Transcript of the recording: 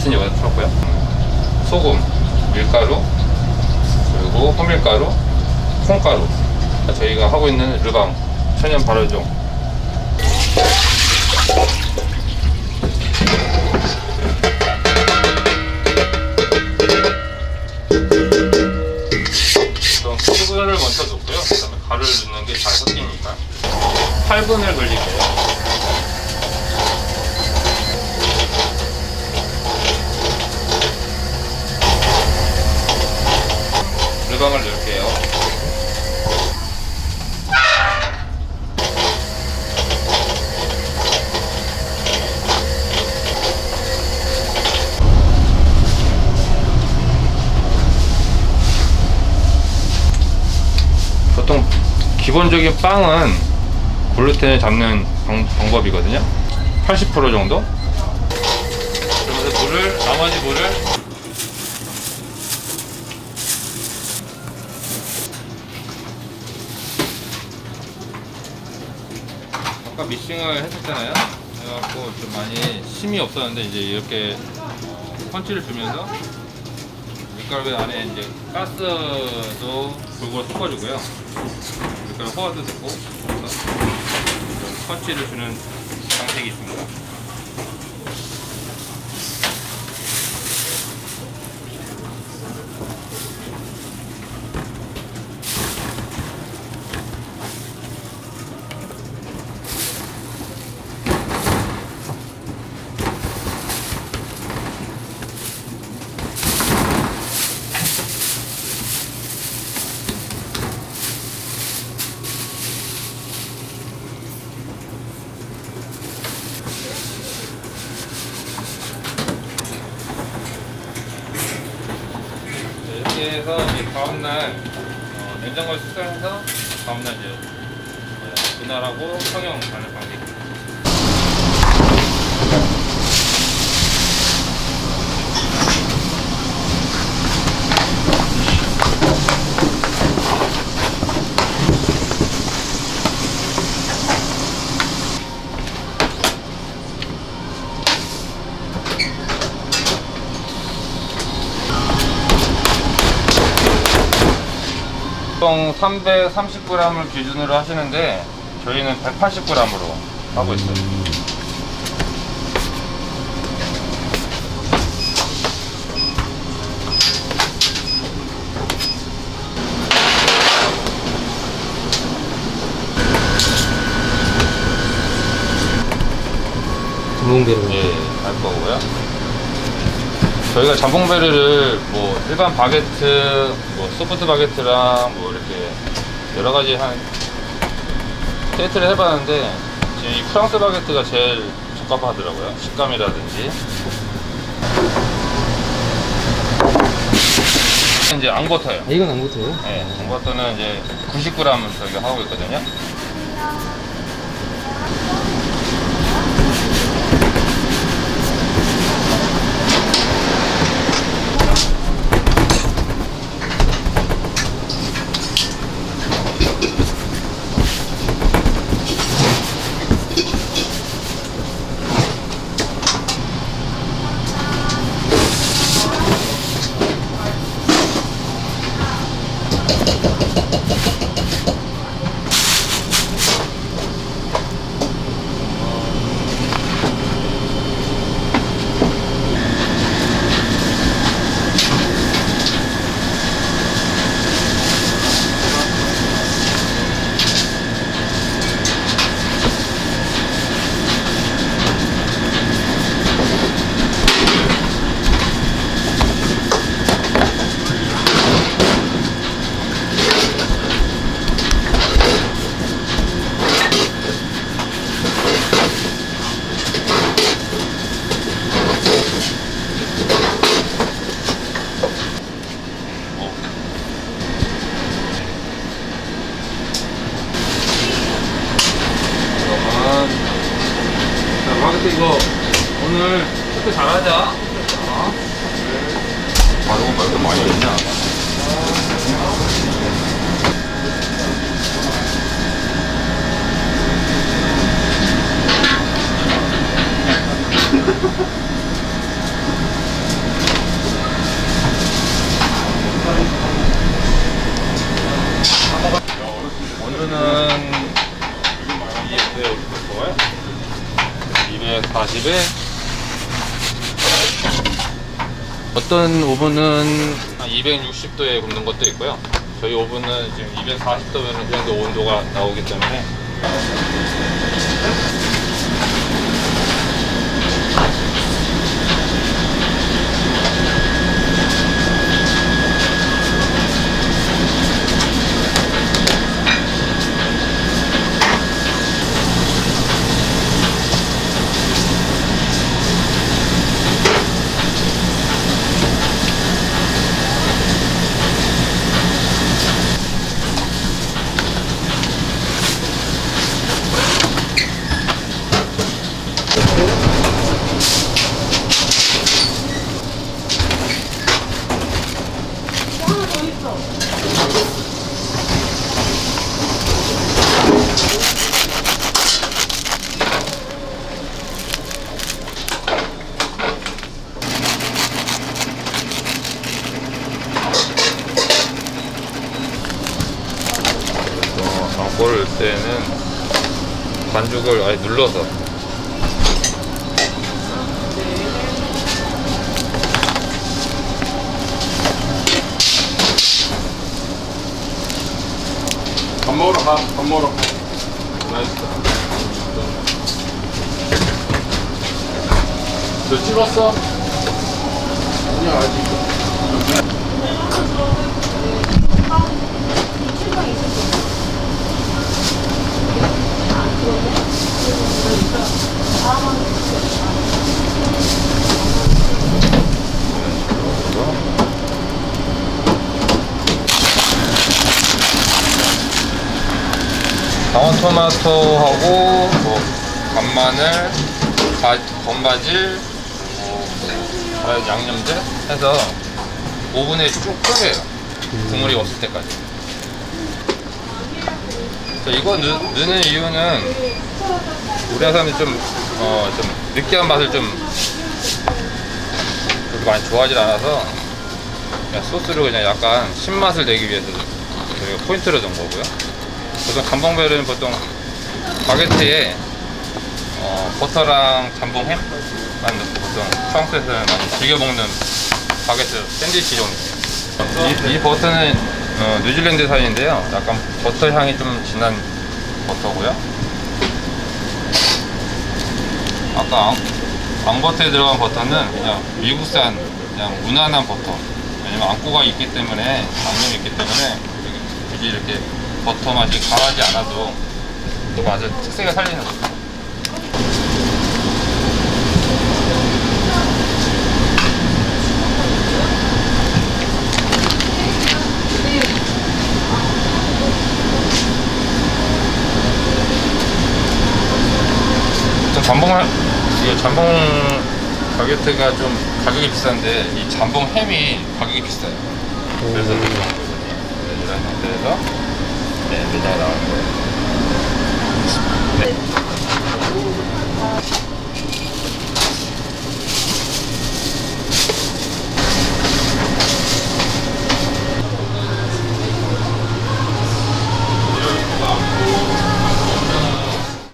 버튼 여기다 풀었고요. 소금, 밀가루, 그리고 호밀가루, 콩가루. 저희가 하고 있는 르방 천연 발효종. 우선 수분을 먼저 넣고요. 그다음에 가루를 넣는 게 잘 섞이니까 8분을 걸릴게요. 르방을 넣을게요. 보통 기본적인 빵은 글루텐을 잡는 방, 방법이거든요. 80% 정도. 그러면서 물을 나머지 물을 아까 미싱을 했었잖아요. 그래갖고 좀 많이 힘이 없었는데 이제 이렇게 펀치를 주면서 밀가루 안에 이제 가스도 골고루 섞어주고요. 밀가루 호화도 됐고 펀치를 주는 방식이 있습니다. 해서 이제 다음날 어, 냉장고에 숙성해서 다음날 이제 분할하고 성형 가는 방식. 보통 330g을 기준으로 하시는데 저희는 180g으로 하고 있어요. 전문배로 예, 할 거고요. 저희가 잠봉베르를 뭐 일반 바게트, 뭐 소프트 바게트랑 뭐 이렇게 여러 가지 한 세트를 해봤는데 지금 이 프랑스 바게트가 제일 적합하더라고요. 식감이라든지. 이제 앙버터요. 아, 이건 안 붙어요? 네, 앙버터는 이제 90g 저희가 하고 있거든요. 그러면 자 바게트 이거 오늘 체크 잘하자 어? 바로 말도 많이 했냐 240에 어떤 오븐은 한 260도에 굽는 것도 있고요. 저희 오븐은 지금 240도면 그 정도 온도가 나오기 때문에 어, 장보를 넣을 때는 반죽을 아예 눌러서 먹으러 가, 밥 먹으러 가. 맛있다. 너 찍었어? 아니야, 아직. 방울 토마토하고 뭐 간마늘, 가, 건바질, 뭐 양념들 해서 오븐에 쭉 끓여요. 국물이 없을 때까지. 자, 이거 넣, 넣는 이유는 우리나라 사람들이 좀, 어, 좀 느끼한 맛을 좀 그렇게 많이 좋아하지 않아서 소스를 그냥 약간 신맛을 내기 위해서 저희가 포인트를 넣은 거고요. 보통 잠봉벨은 보통 바게트에 어, 버터랑 잠봉햄만 넣고 보통 프랑스에서는 많이 즐겨 먹는 바게트 샌드위치 종류. 이, 이 버터는 어, 뉴질랜드산인데요. 약간 버터 향이 좀 진한 버터고요. 아까 앙, 앙버터에 들어간 버터는 그냥 미국산 그냥 무난한 버터. 왜냐면 앙꼬가 있기 때문에 양념이 있기 때문에 굳이 이렇게 버터 맛이 강하지 않아도 그 맛을 특색을 살리는 거죠. 좀 잠봉 이게 잠봉 바게트가 좀 가격이 비싼데 이 잠봉 햄이 가격이 비싸요. 그래서 그런 거거든요. 네, 이런 상태에서 네, 매장에